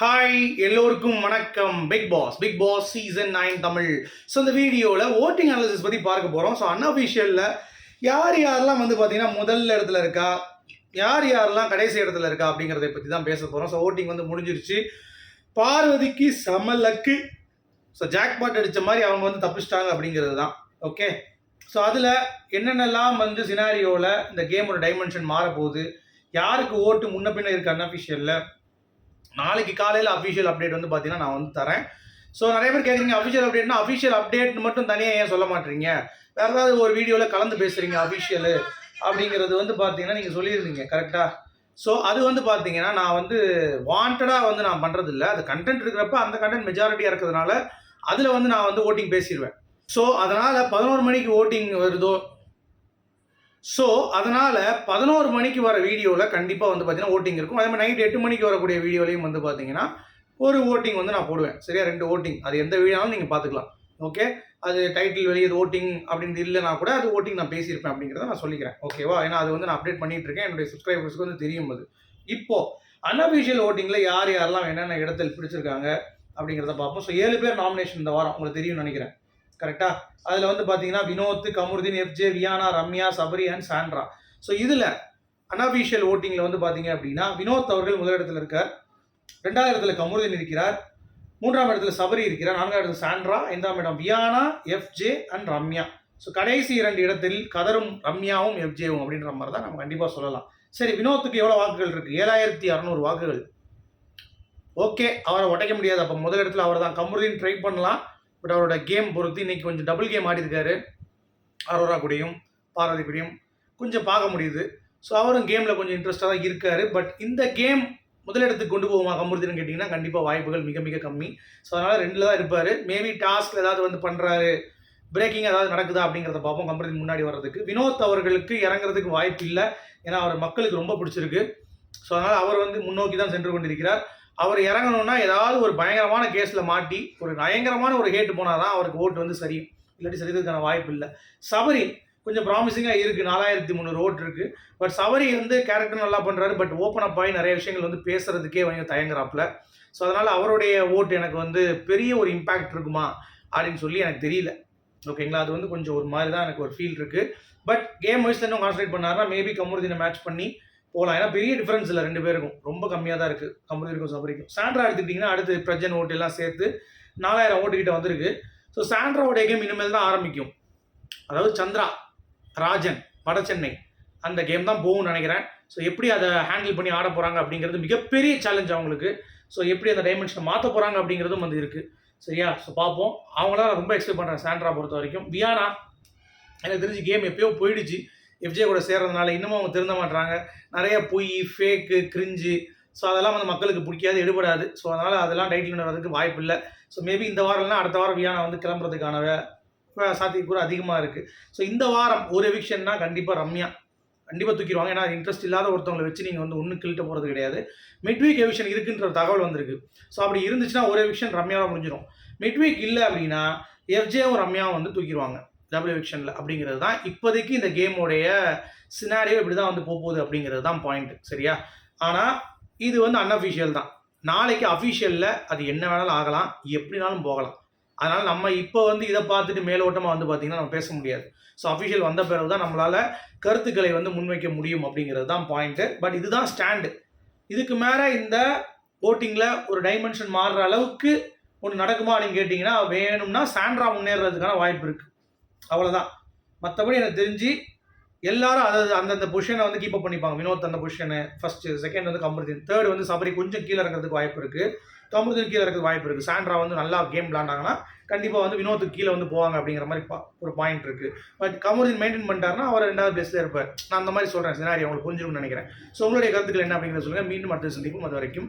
Hi எல்லோருக்கும் வணக்கம். Big boss big boss season nine Tamil. So இந்த வீடியோவில் ஓட்டிங் அனாலிசிஸ் பற்றி பார்க்க போகிறோம் ஸோ அன்அஃபிஷியலில் யார் யாரெல்லாம் வந்து பார்த்தீங்கன்னா முதல் இடத்துல இருக்கா யார் யாரெல்லாம் கடைசி இடத்துல இருக்கா அப்படிங்கிறத பற்றி தான் பேச போகிறோம் ஸோ ஓட்டிங் வந்து முடிஞ்சிருச்சு. பார்வதிக்கு சம லக்கு ஸோ ஜாக்பாட் அடித்த மாதிரி அவங்க வந்து தப்பிச்சிட்டாங்க அப்படிங்கிறது தான். ஓகே ஸோ அதில் என்னென்னலாம் வந்து சினாரியோவில் இந்த கேமோட டைமென்ஷன் மாறப்போகுது? யாருக்கு ஓட்டு முன்ன பின்ன இருக்குது அன்அஃபிஷியலில் நாளைக்கு காலையில் அஃபிஷியல் அப்டேட் வந்து பார்த்தீங்கன்னா நான் வந்து தரேன். ஸோ நிறைய பேர் கேட்குறீங்க அஃபிஷியல் அப்டேட்னா அஃபிஷியல் அப்டேட் மட்டும் தனியாக ஏன் சொல்ல மாட்டீங்க? வேறு ஏதாவது ஒரு வீடியோவில் கலந்து பேசுகிறீங்க அஃபிஷியலு அப்படிங்கிறது வந்து பார்த்தீங்கன்னா நீங்கள் சொல்லியிருந்தீங்க கரெக்டாக ஸோ அது வந்து பார்த்தீங்கன்னா நான் வந்து வாண்டடாக வந்து நான் பண்ணுறது இல்லை அது கண்டென்ட் இருக்கிறப்ப அந்த கண்டென்ட் மெஜாரிட்டியாக இருக்கிறதுனால அதில் வந்து நான் வந்து ஓட்டிங் பேசிடுவேன் ஸோ அதனால் பதினோரு மணிக்கு ஓட்டிங் வருதோ ஸோ அதனால் பதினோரு மணிக்கு வர வீடியோவில் கண்டிப்பாக வந்து பார்த்தீங்கன்னா ஓட்டிங் இருக்கும். அதே மாதிரி நைட் எட்டு மணிக்கு வரக்கூடிய வீடியோலையும் வந்து பார்த்தீங்கன்னா ஒரு ஓட்டிங் வந்து நான் போடுவேன். சரியா? ரெண்டு ஓட்டிங் அது எந்த வீடியோனாலும் நீங்கள் பார்த்துக்கலாம் ஓகே அது டைட்டில் வெளியே ஓட்டிங் அப்படின்னு இல்லைனா கூட அது ஓட்டிங் நான் பேசியிருப்பேன் அப்படிங்கிறத நான் சொல்லிக்கிறேன். ஓகேவா ஏன்னா அது வந்து நான் அப்டேட் பண்ணிட்டு இருக்கேன். என்னுடைய சப்ஸ்கிரைபர்ஸ்க்கு வந்து தெரியும் அது. இப்போ அன்அஃபிஷியல் ஓட்டிங்கில் யார் யாரெல்லாம் என்னென்ன இடத்தில் பிடிச்சிருக்காங்க அப்படிங்கிறத பார்ப்போம். ஸோ ஏழு பேர் நாமினேஷன் இந்த வாரம். உங்களுக்கு தெரியும்னு நினைக்கிறேன். கரெக்டா அதில் வந்து பார்த்தீங்கன்னா Vinoth Kamarudeen FJ Viyana Ramya Sabari and Sandra. So இதில் அன்அஃபிஷியல் ஓட்டிங்கில் வந்து பார்த்தீங்க அப்படின்னா வினோத் அவர்கள் முதலிடத்தில் இருக்கார். ரெண்டாவது இடத்துல கமருதீன் இருக்கிறார். மூன்றாம் இடத்துல சபரி இருக்கிறார். நான்காம் இடத்துல சாண்ட்ரா. ஐந்தாம் இடம் Viana FJ and Ramya. So கடைசி இரண்டு இடத்தில் கதரும் ரம்யாவும் எஃப்ஜேவும் அப்படின்ற மாதிரி தான் நம்ம கண்டிப்பாக சொல்லலாம். சரி வினோத்துக்கு எவ்வளோ வாக்குகள் இருக்குது ஏழாயிரத்தி அறநூறு வாக்குகள். ஓகே அவரை உடைக்க முடியாது. அப்போ முதல் இடத்துல அவர் தான் கமருதீன் ட்ரை பண்ணலாம். பட் அவரோட கேம் பொறுத்து இன்னைக்கு கொஞ்சம் டபுள் கேம் ஆடிருக்காரு அரோரா கூடயும் பார்வதி கூடயும் கொஞ்சம் பார்க்க முடியுது. ஸோ அவரும் கேமில் கொஞ்சம் இன்ட்ரெஸ்டாக தான் இருக்காரு. பட் இந்த கேம் முதலிடத்துக்கு கொண்டு போகுமா கமுருதின்னு கேட்டிங்கன்னா கண்டிப்பாக வாய்ப்புகள் மிக மிக கம்மி. ஸோ அதனால் ரெண்டில் தான் இருப்பார். மேபி டாஸ்கில் ஏதாவது வந்து பண்ணுறாரு பிரேக்கிங் ஏதாவது நடக்குதா அப்படிங்கிறத பார்ப்போம். கம்பெனி முன்னாடி வர்றதுக்கு. வினோத் அவர்களுக்கு இறங்குறதுக்கு வாய்ப்பு இல்லை. ஏன்னா அவர் மக்களுக்கு ரொம்ப பிடிச்சிருக்கு. ஸோ அதனால் அவர் வந்து முன்னோக்கி தான் சென்று கொண்டிருக்கிறார். அவர் இறங்கணும்னா ஏதாவது ஒரு பயங்கரமான கேஸில் மாட்டி ஒரு பயங்கரமான ஒரு ஹேட்டு போனால் தான் அவருக்கு ஓட்டு வந்து சரி இல்லாட்டி சரிக்கிறதுக்கான வாய்ப்பு இல்லை. சபரி கொஞ்சம் ப்ராமிசிங்காக இருக்குது நாலாயிரத்தி முந்நூறு ஓட்டு இருக்குது பட் சவரி வந்து கேரக்டர் நல்லா பண்ணுறாரு பட் ஓப்பன் அப் ஆகி நிறைய விஷயங்கள் வந்து பேசுறதுக்கே அவங்க தயங்குறாப்புல. ஸோ அதனால் அவருடைய ஓட்டு எனக்கு வந்து பெரிய ஒரு இம்பேக்ட் இருக்குமா அப்படின்னு சொல்லி எனக்கு தெரியல. ஓகேங்களா அது வந்து கொஞ்சம் ஒரு மாதிரி தான் எனக்கு ஒரு ஃபீல் இருக்குது பட் கேம் வைஸ் இன்னும் கான்சன்ட்ரேட் பண்ணாருன்னா மேபி கமுருதினை மேட்ச் பண்ணி போகலாம் ஏன்னா பெரிய டிஃப்ரென்ஸ் இல்லை ரெண்டு பேருக்கும். ரொம்ப கம்மியாக தான் இருக்குது கம்பெனிக்கும் சபரிக்கும் சாண்ட்ரா எடுத்துக்கிட்டிங்கன்னா அடுத்து பிரஜன் ஓட்டு எல்லாம் சேர்த்து நாலாயிரம் ஓட்டுக்கிட்ட வந்திருக்கு. ஸோ சாண்ட்ராவுடைய கேம் இனிமேல் தான் ஆரம்பிக்கும். அதாவது சந்திரா ராஜன் வடசென்னை அந்த கேம் தான் போகும்னு நினைக்கிறேன். ஸோ எப்படி அதை ஹேண்டில் பண்ணி ஆட போகிறாங்க அப்படிங்கிறது மிகப்பெரிய சேலஞ்ச் அவங்களுக்கு. ஸோ எப்படி அந்த டைமென்ஷனை மாற்ற போகிறாங்க அப்படிங்கிறதும் வந்து இருக்குது சரியா? ஸோ பார்ப்போம். அவங்களாம் நான் ரொம்ப எக்ஸ்பெக்ட் பண்ணுறேன் சாண்ட்ரா பொறுத்த வரைக்கும். வியானா எனக்கு தெரிஞ்சு கேம் எப்பயோ போயிடுச்சு. எஃப்ஜே கூட சேர்றதுனால இன்னமும் அவங்க திருந்த மாட்டாங்க நிறைய பொய் ஃபேக்கு கிரிஞ்சு ஸோ அதெல்லாம் வந்து மக்களுக்கு பிடிக்காது எடுபடாது. ஸோ அதனால் அதெல்லாம் டைட்டில் வர்றதுக்கு வாய்ப்பு இல்லை. ஸோ மேபி இந்த வாரம்லாம் அடுத்த வாரம் வியானா வந்து கிளம்புறதுக்கான வே- சாத்தியக்கூறு அதிகமாக இருக்குது ஸோ இந்த வாரம் ஒரு எவிக்ஷன்னா கண்டிப்பாக ரம்யா. கண்டிப்பாக தூக்கிடுவாங்க. ஏன்னா இன்ட்ரெஸ்ட் இல்லாத ஒருத்தவங்களை வச்சு நீங்கள் வந்து ஒன்றும் கிள்ட்ட போகிறது கிடையாது. மிட்வீக் எவிஷன் இருக்குன்ற தகவல் வந்திருக்கு. ஸோ அப்படி இருந்துச்சுன்னா ஒரு எவிஷன் ரம்யாவாக முடிஞ்சிடும் மிட்வீக் இல்லை அப்படின்னா எஃப்ஜேவும் ரம்யாவும் வந்து தூக்கிடுவாங்க. டபுள் எவிக்ஷனில் அப்படிங்கிறது தான் இப்போதைக்கு இந்த கேமோடைய சினாரியோ இப்படி தான் வந்து போகுது அப்படிங்கிறது தான் பாயிண்ட் சரியா? ஆனால் இது வந்து அன்அஃபிஷியல் தான். நாளைக்கு அஃபிஷியலில் அது என்ன வேணாலும் ஆகலாம் எப்படினாலும் போகலாம். அதனால் நம்ம இப்போ வந்து இதை பார்த்துட்டு மேலோட்டமாக வந்து பார்த்திங்கன்னா நம்ம பேச முடியாது. ஸோ அஃபிஷியல் வந்த பிறகு தான் நம்மளால் கருத்துக்களை வந்து முன்வைக்க முடியும் அப்படிங்கிறது தான் பாயிண்ட்டு பட் இதுதான் ஸ்டாண்டு இதுக்கு மேலே இந்த போட்டிங்கில் ஒரு டைமென்ஷன் மாறுற அளவுக்கு ஒன்று நடக்குமா அப்படின்னு கேட்டிங்கன்னா வேணும்னா சாண்ட்ரா முன்னேறதுக்கான வாய்ப்பு இருக்குது அவ்வளோதான் மற்றபடி எனக்கு தெரிஞ்சு எல்லாரும் அதாவது அந்தந்த பொசிஷனை வந்து கீப் அப் பண்ணிப்பாங்க. வினோத் அந்த பொசிஷனு ஃபர்ஸ்ட் செகண்ட் வந்து கமருதீன் தேர்ட் வந்து சபரி கொஞ்சம் கீழே இறங்குறதுக்கு வாய்ப்பு இருக்குது கமருதீன் கீழே இருக்கிறதுக்கு வாய்ப்பு இருக்குது சாண்ட்ரா வந்து நல்லா கேம் விளாண்டாங்கன்னா கண்டிப்பாக வந்து வினோத்துக்கு கீழே வந்து போவாங்க அப்படிங்கிற மாதிரி பா- ஒரு பாயிண்ட் இருக்குது பட் கமருதீன் மெயின்டைன் பண்ணிட்டாருன்னா அவர் ரெண்டாவது பெஸ்ட்டாக இருப்பார். நான் அந்த மாதிரி சொல்கிறேன் சினாரி அவங்களுக்கு புரிஞ்சிருக்கும்னு நினைக்கிறேன். ஸோ உங்களுடைய கருத்துக்கள் என்ன அப்படிங்கிறத சொல்லுங்கள் மீண்டும் அடுத்த சந்திப்போம். அது வரைக்கும்